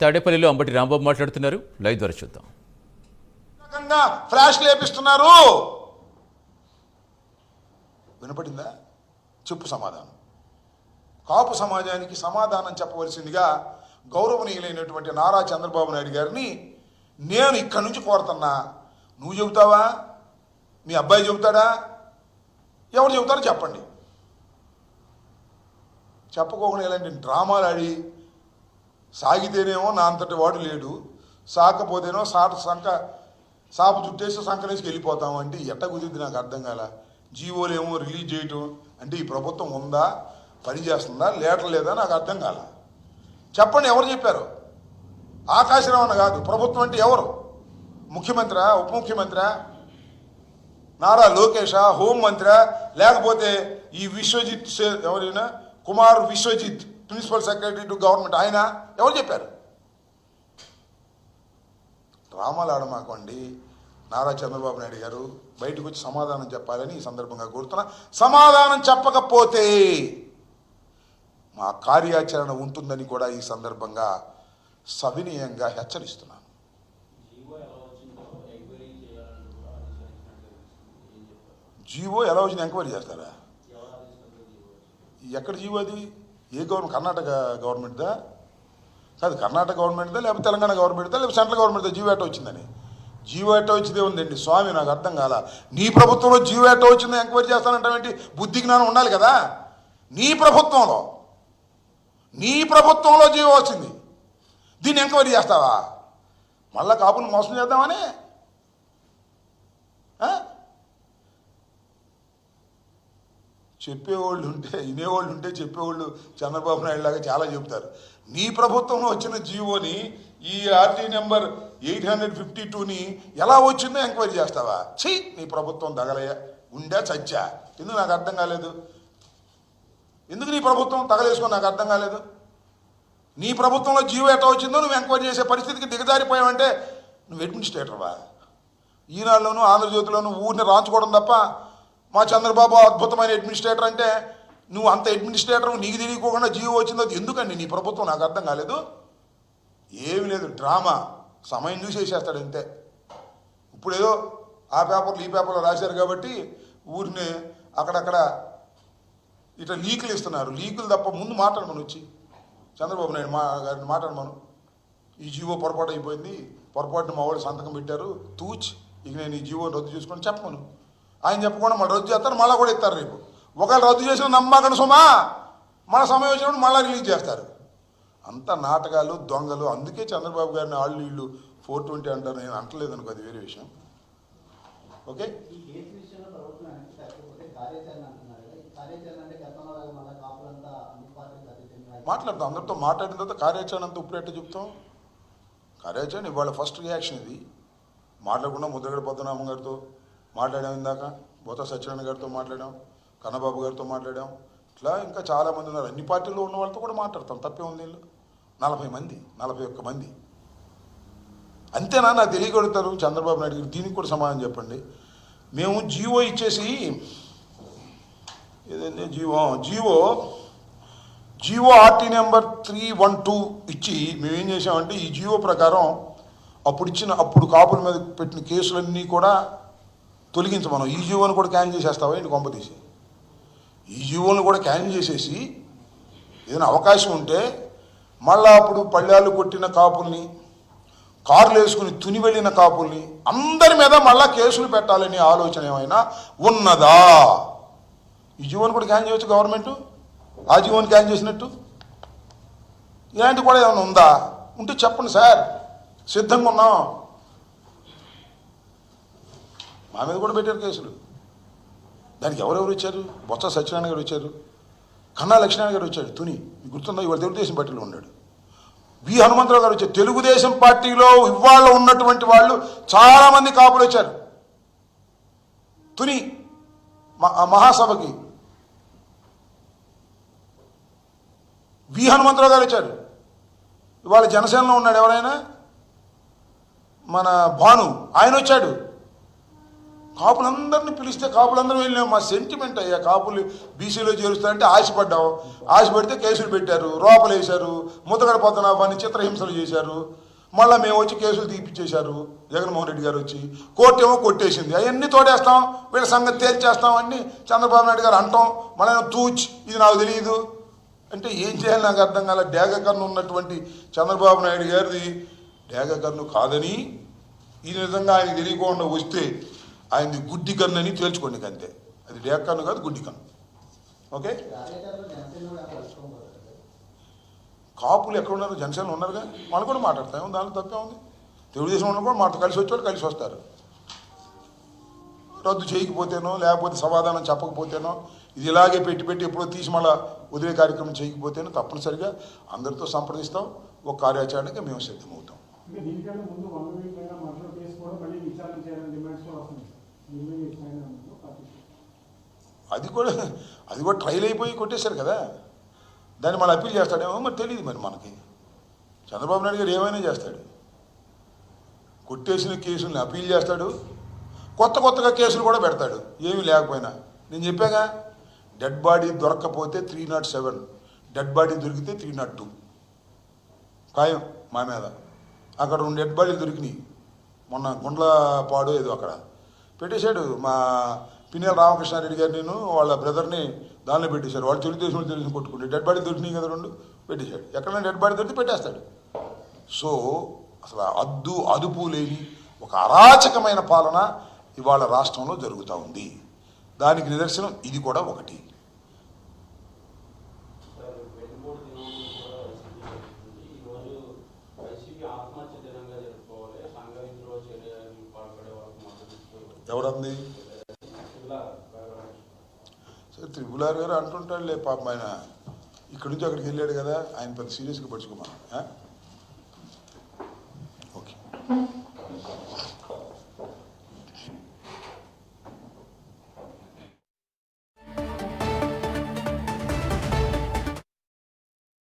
తాడేపల్లిలో అంబటి రాంబాబు మాట్లాడుతున్నారు. లైవ్ ద్వారా చూద్దాం. రకంగా ఫ్లాష్ లేపిస్తున్నారు. వినపడిందా? చెప్పు సమాధానం. కాపు సమాజానికి సమాధానం చెప్పవలసిందిగా గౌరవనీయులైనటువంటి నారా చంద్రబాబు నాయుడు గారిని నేను ఇక్కడి నుంచి కోరుతున్నా. నువ్వు చెబుతావా? మీ అబ్బాయి చెబుతాడా? ఎవరు చెబుతారో చెప్పండి. చెప్పుకోకుండా ఇలాంటి డ్రామాలు ఆడి సాగితేనేమో నా అంతటి వాడు లేడు సాకపోతేనో సాట సంక సాపు చుట్టేసి సంకనేసి వెళ్ళిపోతాం అంటే ఎట్ట కుదిరింది నాకు అర్థం కాల? జీవోలేమో రిలీజ్ చేయటం అంటే ఈ ప్రభుత్వం ఉందా? పని చేస్తుందా? లేటర్ లేదా? నాకు అర్థం కాల. చెప్పండి ఎవరు చెప్పారు? ఆకాశరావణ కాదు ప్రభుత్వం అంటే ఎవరు? ముఖ్యమంత్రి? ఉప ముఖ్యమంత్రి? నారా లోకేష? హోంమంత్రి లేకపోతే ఈ విశ్వజిత్ ఎవరైనా? Kumar Vishwajit? Principal secretary to government. ఆయన ఎవరు చెప్పారు? డ్రామాలు ఆడమాకండి నారా చంద్రబాబు నాయుడు గారు బయటకు వచ్చి సమాధానం చెప్పాలని ఈ సందర్భంగా కోరుతున్నా. సమాధానం చెప్పకపోతే మా కార్యాచరణ ఉంటుందని కూడా ఈ సందర్భంగా సవినీయంగా హెచ్చరిస్తున్నాను. జీవో ఎలా వచ్చింది? ఎంక్వైరీ చేస్తారా? ఎక్కడ జీవో అది? ఏ గవర్నమెంట్ కర్ణాటక గవర్నమెంట్దా? కాదు కర్ణాటక గవర్నమెంట్దా లేకపోతే తెలంగాణ గవర్నమెంట్దా లేకపోతే సెంట్రల్ గవర్నమెంట్దా? జీవో ఎట్ట వచ్చిందని. జీవో ఎట్ట వచ్చిందే ఉందండి స్వామి నాకు అర్థం కాల. నీ ప్రభుత్వంలో జీవో ఎట్ట వచ్చిందో ఎంక్వైరీ చేస్తానంటే బుద్ధి జ్ఞానం ఉండాలి కదా? నీ ప్రభుత్వంలో నీ ప్రభుత్వంలో జీవో వచ్చింది. దీన్ని ఎంక్వైరీ చేస్తావా? మళ్ళా కాపుని మోసం చేద్దామని చెప్పేవాళ్ళు ఉంటే వినేవాళ్ళు ఉంటే చెప్పేవాళ్ళు చంద్రబాబు నాయుడు లాగా చాలా చెప్తారు నీ ప్రభుత్వంలో వచ్చిన జీవోని ఈ RT number eight hundred fifty టూని ఎలా వచ్చిందో ఎంక్వైరీ చేస్తావా? ఛీ నీ ప్రభుత్వం తగలయ్యా. ఉండా చచ్చా. ఎందుకు నాకు అర్థం కాలేదు? ఎందుకు నీ ప్రభుత్వం తగలేసుకో నాకు అర్థం కాలేదు? నీ ప్రభుత్వంలో జీవో ఎట్లా వచ్చిందో నువ్వు ఎంక్వైరీ చేసే పరిస్థితికి దిగజారిపోయావంటే నువ్వు అడ్మినిస్ట్రేటర్వా? ఈనాడులోను ఆంధ్రజ్యోతిలోను ఊరిని రాంచుకోవడం తప్ప మా చంద్రబాబు అద్భుతమైన అడ్మినిస్ట్రేటర్ అంటే నువ్వు అంత అడ్మినిస్ట్రేటర్ నీకు తెలియకోకుండా జీవో వచ్చిందో అది ఎందుకండి? నీ ప్రభుత్వం నాకు అర్థం కాలేదు. ఏమి లేదు డ్రామా. సమయం చూసేసేస్తాడు అంతే. ఇప్పుడు ఏదో ఆ పేపర్లు ఈ పేపర్లో రాశారు కాబట్టి ఊరిని అక్కడక్కడ ఇట్లా లీకులు ఇస్తున్నారు. లీకులు తప్ప ముందు మాట్లాడమని వచ్చి. చంద్రబాబు నాయుడు మా గారిని మాట్లాడమను. ఈ జీవో పొరపాటు అయిపోయింది. పొరపాటున మా వాళ్ళు సంతకం పెట్టారు. తూచ్ ఇక నేను ఈ జీవో రద్దు చేసుకొని చెప్పమను. ఆయన చెప్పకుండా మళ్ళీ రద్దు చేస్తారు మళ్ళీ కూడా ఇస్తారు రేపు. ఒకవేళ రద్దు చేసిన నమ్మకండి సుమా. మన సమయం వచ్చినప్పుడు మళ్ళీ రిలీజ్ చేస్తారు. అంత నాటకాలు దొంగలు అందుకే చంద్రబాబు గారిని వాళ్ళు వీళ్ళు ఫోర్ ట్వంటీ అంటారు. నేను అంటలేదు అనుకో అది వేరే విషయం. ఓకే? మాట్లాడతాం అందరితో మాట్లాడిన తర్వాత కార్యాచరణ అంతా ఇప్పుడెట్ట చెప్తాం? కార్యాచరణ ఇవాళ ఫస్ట్ రియాక్షన్ ఇది. మాట్లాడకుండా ముద్రగడ పద్మనాభం గారితో మాట్లాడాం ఇందాక. బోత సత్యనారాయణ గారితో మాట్లాడాం కన్నబాబు గారితో మాట్లాడాం. ఇట్లా ఇంకా చాలామంది ఉన్నారు. అన్ని పార్టీల్లో ఉన్న వాళ్ళతో కూడా మాట్లాడతాం. తప్పే ఉంది వీళ్ళు. నలభై మంది నలభై ఒక్క మంది. అంతేనా? నాకు తెలియగలుగుతారు. చంద్రబాబు నాయుడు గారు దీనికి కూడా సమాధానం చెప్పండి. మేము జీవో ఇచ్చేసి ఏదండి GO? GO Jio RT number three one two ఇచ్చి మేమేం చేసామంటే ఈ జియో ప్రకారం అప్పుడు ఇచ్చిన అప్పుడు కాపుల మీద పెట్టిన కేసులన్నీ కూడా తొలగించమనం ఈ జీవోని కూడా క్యాన్ చేసేస్తావా? ఏంటి కొంప తీసి? ఈ జీవోని కూడా క్యాన్ చేసేసి ఏదైనా అవకాశం ఉంటే మళ్ళా అప్పుడు పళ్ళాలు కొట్టిన కాపుల్ని కార్లు వేసుకుని తుని వెళ్ళిన కాపుల్ని అందరి మీద మళ్ళా కేసులు పెట్టాలనే ఆలోచన ఏమైనా ఉన్నదా? ఈ జీవోని కూడా క్యాన్ చేయొచ్చు గవర్నమెంట్? ఆ జీవోని క్యాన్ చేసినట్టు? ఇలాంటి కూడా ఏమైనా ఉందా? ఉంటే చెప్పండి సార్. సిద్ధంగా ఉన్నాం. మా మీద కూడా పెట్టారు కేసులు. దానికి ఎవరెవరు వచ్చారు? బొత్స సత్యనారాయణ గారు వచ్చారు. కన్నా లక్ష్మీనారాయణ గారు వచ్చాడు తుని. గుర్తుందో గుర్తుందా? ఇవాళ తెలుగుదేశం పార్టీలో ఉన్నాడు. వి హనుమంతరావు గారు వచ్చారు. తెలుగుదేశం పార్టీలో ఇవాళ ఉన్నటువంటి వాళ్ళు చాలామంది కాపులు వచ్చారు. తుని మహాసభకి. వి హనుమంతరావు గారు వచ్చారు. ఇవాళ జనసేనలో ఉన్నాడు ఎవరైనా? మన భాను. ఆయన వచ్చాడు. కాపులందరిని పిలిస్తే కాపులందరం వెళ్ళాం మా సెంటిమెంట్ అయ్యా కాపులు బీసీలో చేరుస్తారంటే ఆశపడ్డాం. ఆశపడితే కేసులు పెట్టారు రోపలు వేశారు ముద్దగడ పద్మనాభాన్ని చిత్రహింసలు చేశారు. మళ్ళీ మేము వచ్చి కేసులు తీపిచ్చేశారు. జగన్మోహన్ రెడ్డి గారు వచ్చి కోర్టు ఏమో కొట్టేసింది. అవన్నీ తోడేస్తాం వీళ్ళ సంగతి తేల్చేస్తాం అన్ని చంద్రబాబు నాయుడు గారు అంటాం. మళ్ళీ తూచ్ ఇది నాకు తెలియదు. అంటే ఏం చేయాలి నాకు అర్థం కాల డేగకర్ను ఉన్నటువంటి చంద్రబాబు నాయుడు గారిది. డేగకర్ను కాదని ఈ విధంగా ఆయన తెలియకుండా వస్తే ఆయనది గుడ్డి కన్ను అని తేల్చుకోండి అంతే. అది డేగ కన్ను కాదు గుడ్డి కన్ను ఓకే? కాపులు ఎక్కడ ఉన్నారు? జనసేన ఉన్నారుగా? వాళ్ళు కూడా మాట్లాడతాం. దాంట్లో తప్పే ఉంది. తెలుగుదేశం ఉన్న కూడా మాతో కలిసి వచ్చేవాళ్ళు కలిసి వస్తారు. రద్దు చేయకపోతేనో లేకపోతే సమాధానం చెప్పకపోతేనో ఇది ఇలాగే పెట్టి పెట్టి ఎప్పుడో తీసి మళ్ళా వదిలే కార్యక్రమం చేయకపోతేనో తప్పనిసరిగా అందరితో సంప్రదిస్తాం. ఒక కార్యాచరణకి మేము సిద్ధమవుతాం. అది కూడా అది కూడా ట్రైల్ అయిపోయి కొట్టేశారు కదా. దాన్ని మళ్ళీ అప్పీల్ చేస్తాడేమో మరి తెలియదు మరి మనకి. చంద్రబాబు నాయుడు గారు ఏమైనా చేస్తాడు. కొట్టేసిన కేసుల్ని అప్పీల్ చేస్తాడు. కొత్త కొత్తగా కేసులు కూడా పెడతాడు. ఏమీ లేకపోయినా. నేను చెప్పాగా dead body దొరక్కపోతే three not seven dead body దొరికితే త్రీ నాట్ టూ ఖాయం మా మీద. అక్కడ రెండు డెడ్ బాడీలు దొరికినాయి. మొన్న గుండ్లపాడు ఏదో అక్కడ. పెట్టేశాడు. మా పిన్నెల రామకృష్ణారెడ్డి గారు నేను వాళ్ళ బ్రదర్ని దానిలో పెట్టేశారు. వాళ్ళు తెలుగుదేశంలో తెలిసి కొట్టుకుంటే డెడ్ బాడీ దొరికినాయి కదా రెండు పెట్టేశాడు. ఎక్కడైనా డెడ్ బాడీ దొరికితే పెట్టేస్తాడు. సో అసలు అద్దు అదుపు లేని ఒక అరాచకమైన పాలన ఇవాళ రాష్ట్రంలో జరుగుతూ ఉంది. దానికి నిదర్శనం ఇది కూడా ఒకటి. ఎవరంది? సరే త్రిపులారి గారు అంటుంటాడులే పాపం ఆయన. ఇక్కడి నుంచి అక్కడికి వెళ్ళాడు కదా ఆయన పెద్ద సీరియస్గా పడుచుకోమా ఓకే.